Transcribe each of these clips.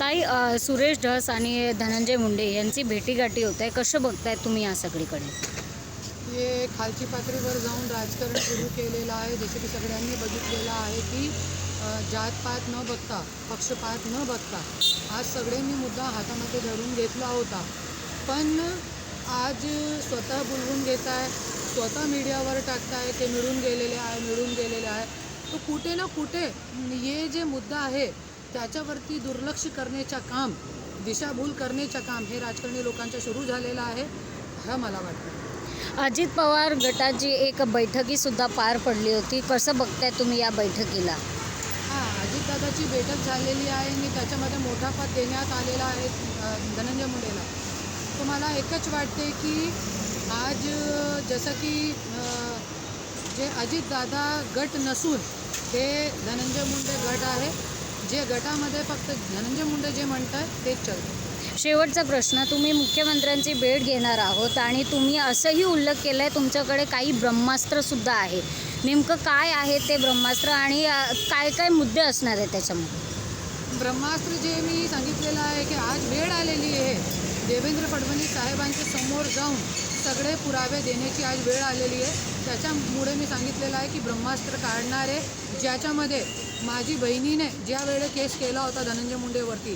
ताई सुरेश ढस आणि धनंजय मुंडे यांची भेटीगाठी होत आहे. कसं बघताय तुम्ही या सगळीकडे? हे खालची पातळीवर जाऊन राजकारण सुरू केलेलं आहे. जसे की सगळ्यांनी बघितलेलं आहे की जातपात न बघता पक्षपात न बघता आज सगळ्यांनी मुद्दा हातामध्ये धरून घेतला होता. पण आज स्वतः बोलवून घेत आहे स्वतः मीडियावर टाकताय ते मिळून गेलेले आहे मिळून गेलेले आहे. तो कुठे ना कुठे हे जे मुद्दा आहे त्याच्यावरती दुर्लक्ष करण्याचं काम दिशाभूल करण्याचं काम हे राजकारणी लोकांचं सुरू झालेलं आहे हा मला वाटतं. अजित पवार गटाची एक बैठकी सुद्धा पार पडली होती. कसं बघताय तुम्ही या बैठकीला? हां अजितदादाची बैठक झालेली आहे आणि त्याच्यामध्ये मोठा पद देण्यात आलेला आहे धनंजय मुंडेला. तर मला एकच वाटते की आज जसं की जे अजितदादा गट नसून ते धनंजय मुंडे गट आहे. जे गटामध्ये फक्त धनंजय मुंडे जे म्हणतात तेच चालतं. शेवटचा प्रश्न तुम्ही मुख्यमंत्र्यांची भेट घेणार आहोत आणि तुम्ही असंही उल्लेख केला आहे तुमच्याकडे काही ब्रह्मास्त्र सुद्धा आहे. नेमकं काय आहे ते ब्रह्मास्त्र आणि काय काय मुद्दे असणार आहेत त्याच्यामध्ये? ब्रह्मास्त्र जे मी सांगितलेलं आहे की आज वेळ आलेली आहे. देवेंद्र फडणवीस साहेबांच्या समोर जाऊन सगळे पुरावे देण्याची आज वेळ आलेली आहे. त्याच्यामुळे मी सांगितलेलं आहे की ब्रह्मास्त्र काढणार आहे. ज्याच्यामध्ये माझी बहिणीने ज्या वेळे केस केला होता धनंजय मुंडेवरती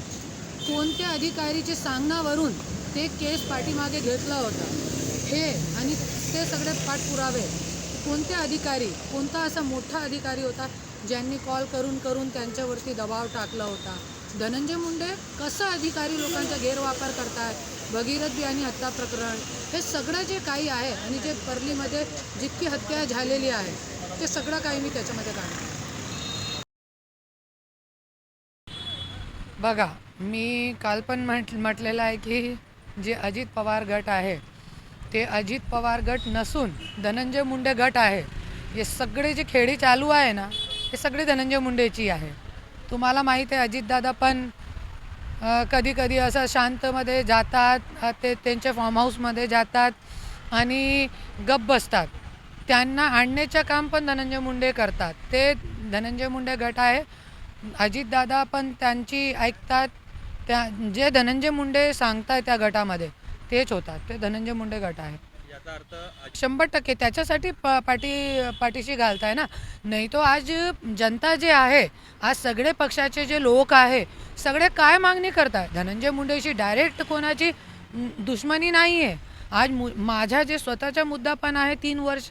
कोणत्या अधिकारीचे सांगण्यावरून ते केस पाठीमागे घेतला होता? हे आणि ते सगळे पाठपुरावे. कोणते अधिकारी कोणता असा मोठा अधिकारी होता ज्यांनी कॉल करून करून त्यांच्यावरती दबाव टाकला होता? धनंजय मुंडे कसं अधिकारी लोकांचा गैरवापर करतात भगीरथ बियाणी आणि हत्या प्रकरण हे सगळं जे काही आहे आणि जे परलीमध्ये जितकी हत्या झालेली आहे ते सगळं काही मी त्याच्यामध्ये काढतो बघा मी काल पण म्हट म्हटलेलं आहे की जे अजित पवार गट आहे ते अजित पवार गट नसून धनंजय मुंडे गट आहे. हे सगळे जे खेळी चालू आहे ना हे सगळे धनंजय मुंडेची आहे. तुम्हाला माहीत आहे अजितदादा पण कधी कधी असं शांतमध्ये जातात ते त्यांच्या फॉर्म हाऊसमध्ये जातात आणि गप बसतात. त्यांना आणण्याचं काम पण धनंजय मुंडे करतात. ते धनंजय मुंडे गट आहे अजितदादा पण त्यांची ऐकतात. त्या जे धनंजय मुंडे सांगतात त्या गटामध्ये तेच होतात. ते धनंजय मुंडे गट आहे. याचा अर्थ अजित शंभर टक्के त्याच्यासाठी प पाठी पाठीशी घालताय ना. नाही तो आज जनता जे आहे आज सगळे पक्षाचे जे लोक आहे सगळे काय मागणी करताय? धनंजय मुंडेशी डायरेक्ट कोणाची दुश्मनी नाही आहे आज मु माझा जे स्वतःचा मुद्दा पण आहे तीन वर्ष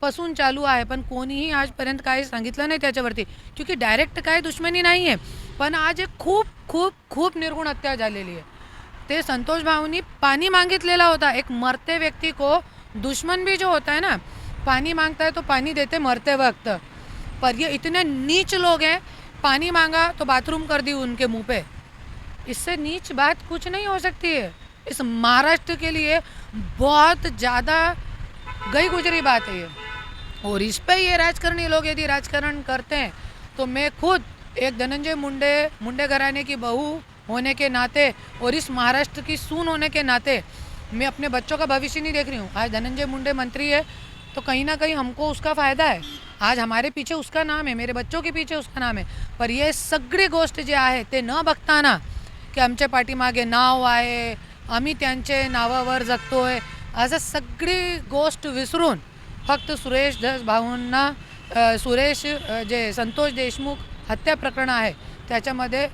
पासून चालू आहे. पण कोणीही आजपर्यंत काही सांगितलं नाही त्याच्यावरती. क्योंकि डायरेक्ट काय दुश्मनी नाही आहे पण आज एक खूप खूप खूप निर्गुण हत्या झालेली आहे. ते संतोष भाऊनी पाणी मागितलेला होता. एक मरते व्यक्ती को दुश्मन भी जो होता है ना पानी मांगता है तो पानी देते मरते वक्त. पर ये इतने नीच लोग हैं पानी मांगा तो बाथरूम कर दी उनके मुंह पे. इससे नीच बात कुछ नहीं हो सकती है. इस महाराष्ट्र के लिए बहुत ज़्यादा गई गुजरी बात है ये और इस पे ये राजकारणी लोग यदि राजकारण करते हैं तो मैं खुद एक धनंजय मुंडे मुंडे घराने की बहू होने के नाते और इस महाराष्ट्र की सून होने के नाते मैं अपने बच्चों का भविष्य नहीं देख रही हूँ आज धनंजय मुंडे मंत्री है तो कहीं ना कहीं हमको उसका फ़ायदा है आज हमारे पीछे उसका नाम है मेरे बच्चों के पीछे उसका नाम है पर ये सगळी गोष्ट जे आहे ते न बघताना की आमच्या पाठीमागे नाव आहे आम्ही त्यांचे नावावर जगतोय असं सगळी गोष्ट विसरून फक्त सुरेश धस भाऊंना सुरेश जे संतोष देशमुख हत्या प्रकरण आहे त्याच्यामध्ये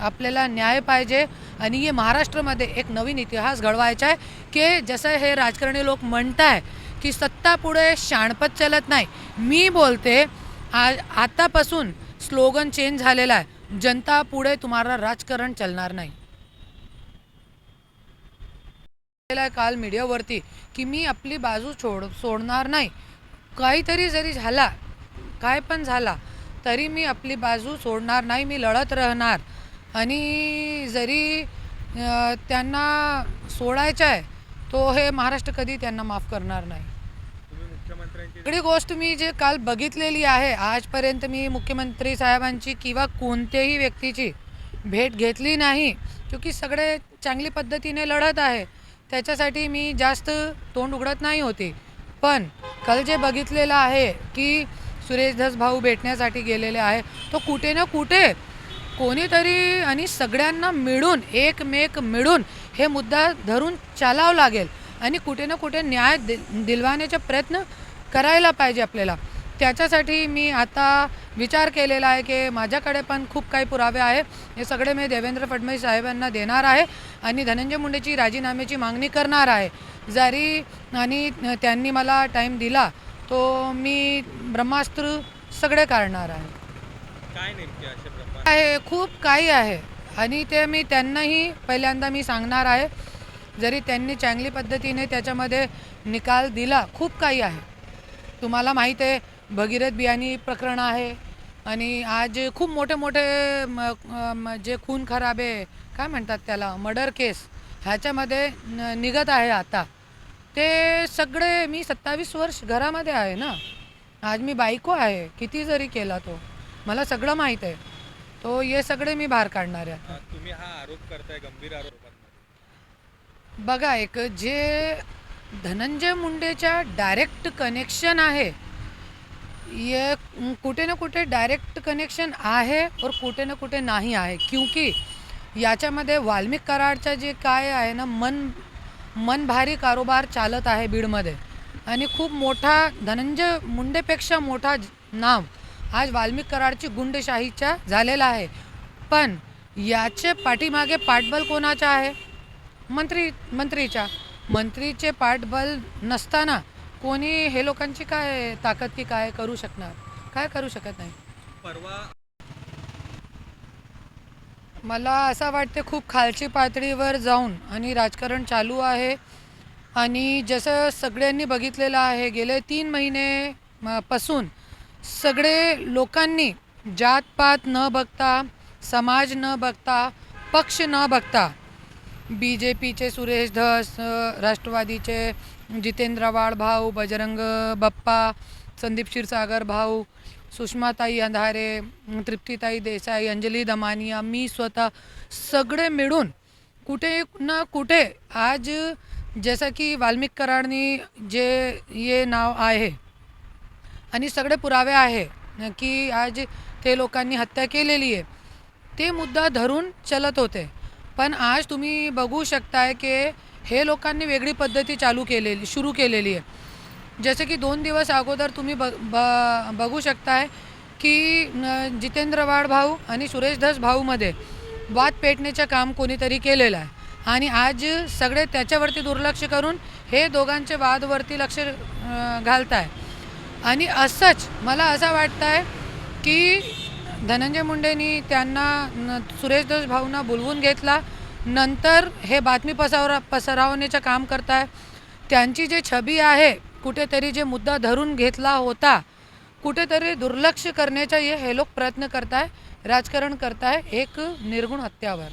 आपल्याला न्याय पाहिजे. आणि हे महाराष्ट्रामध्ये एक नवीन इतिहास घडवायचा आहे की जसं हे राजकारणी लोक म्हणत आहे की सत्ता पुढे शाणपत चालत नाही. मी बोलते आ आतापासून स्लोगन चेंज झालेला आहे जनता पुढे तुम्हाला राजकारण चालणार नाही केलं आहे काल मीडियावरती की मी आपली बाजू सोड सोडणार नाही. काहीतरी जरी झाला काय पण झाला तरी मी आपली बाजू सोडणार नाही मी लढत राहणार. आणि जरी त्यांना सोडायचं आहे तो हे महाराष्ट्र कधी त्यांना माफ करणार नाही. सगळी गोष्ट मी जे काल बघितलेली आहे आजपर्यंत मी मुख्यमंत्री साहेबांची किंवा कोणत्याही व्यक्तीची भेट घेतली नाही. क्योंकि सगळे चांगली पद्धतीने लढत आहे. त्याच्यासाठी मी जास्त तोंड उघडत नाही होती. पण काल जे बघितलेलं आहे की सुरेश धस भाऊ भेटण्यासाठी गेलेले आहे तो कुठे ना कुठे कोणीतरी आणि सगळ्यांना मिळून एकमेक मिळून हे मुद्दा धरून चालावं लागेल आणि कुठे ना कुठे न्याय दि दिलवाण्याचा प्रयत्न करायला पाहिजे आपल्याला. त्याच्यासाठी मी आता विचार केलेला आहे की माझ्याकडे पण खूप काही पुरावे आहे हे सगळे मी देवेंद्र फडणवीस साहेबांना देणार आहे आणि धनंजय मुंडेची राजीनाम्याची मागणी करणार आहे. जरी आणि त्यांनी मला टाईम दिला तो मी ब्रह्मास्त्र सगळे काढणार आहे. काय आहे खूप काही आहे. आणि ते मी त्यांनाही पहिल्यांदा मी सांगणार आहे. जरी त्यांनी चांगली पद्धतीने त्याच्यामध्ये निकाल दिला खूप काही आहे. तुम्हाला माहीत आहे भगीरथ बियाणी प्रकरण आहे. आणि आज खूप मोठे मोठे म- म- जे खून खराबे काय म्हणतात त्याला मर्डर केस ह्याच्यामध्ये निघत आहे आता. ते सगळे मी सत्तावीस वर्ष घरामध्ये आहे ना. आज मी बायको आहे किती जरी केला तो. मला सगळं माहीत आहे. तो हे सगळे मी बाहेर काढणार आहे तुम्ही हा आरोप करताय गंभीर आरोपांमध्ये. बघा एक जे धनंजय मुंडेच्या डायरेक्ट कनेक्शन आहे ये कुठे ना कुठे डायरेक्ट कनेक्शन आहे और कुठे ना कुठे नाही आहे. क्योंकि याच्यामध्ये वाल्मिक कराडचा जे काय आहे ना मन मनभारी कारोबार चालत आहे बीडमध्ये. आणि खूप मोठा धनंजय मुंडेपेक्षा मोठा नाव आज वाल्मिक कराडची गुंडशाहीच्या झालेला आहे. पण याचे पाठीमागे पाठबल कोणाचा आहे? मंत्री मंत्रीच्या. मंत्रीचे पाठबल नसताना कोणी हे लोकांची काय ताकद की काय करू शकणार? काय करू शकत नाही? परवा मला असं वाटते खूप खालची पातळीवर जाऊन आणि राजकारण चालू आहे. आणि जसं सगळ्यांनी बघितलेलं आहे गेले तीन महिने पासून सगळे लोकांनी जातपात न बघता समाज न बघता पक्ष न बघता बी जे पीचे सुरेश धस राष्ट्रवादीचे जितेंद्र वाड भाऊ बजरंग बप्पा संदीप क्षीरसागर भाऊ सुषमाताई अंधारे तृप्तीताई देसाई अंजली दमानिया मी स्वतः सगळे मिळून कुठे ना कुठे आज जसं की वाल्मिक कराडनी जे ये नाव आहे आणि सगळे पुरावे आहे की आज ते लोकांनी हत्या केलेली आहे ते मुद्दा धरून चलत होते. पण आज तुम्ही बघू शकताय की हे लोकांनी वेगळी पद्धती चालू केलेली सुरू केलेली आहे. जसे की दोन दिवस अगोदर तुम्ही ब ब बघू शकताय की न, जितेंद्र वाड भाऊ आणि सुरेश धस भाऊमध्ये वाद पेटण्याचं काम कोणीतरी केलेलं आहे. आणि आज सगळे त्याच्यावरती दुर्लक्ष करून हे दोघांचे वादवरती लक्ष घालत आहे आणि असंच मला असं वाटतं आहे की धनंजय मुंडेंनी त्यांना सुरेशदोष सुरेश भाऊंना बोलवून घेतला. नंतर हे बातमी पसावरा पसरवण्याचं काम करताय. त्यांची जे छबी आहे कुठेतरी जे मुद्दा धरून घेतला होता कुठेतरी दुर्लक्ष करण्याचा हे हे लोक प्रयत्न करताय राजकारण करताय एक निर्गुण हत्यावर.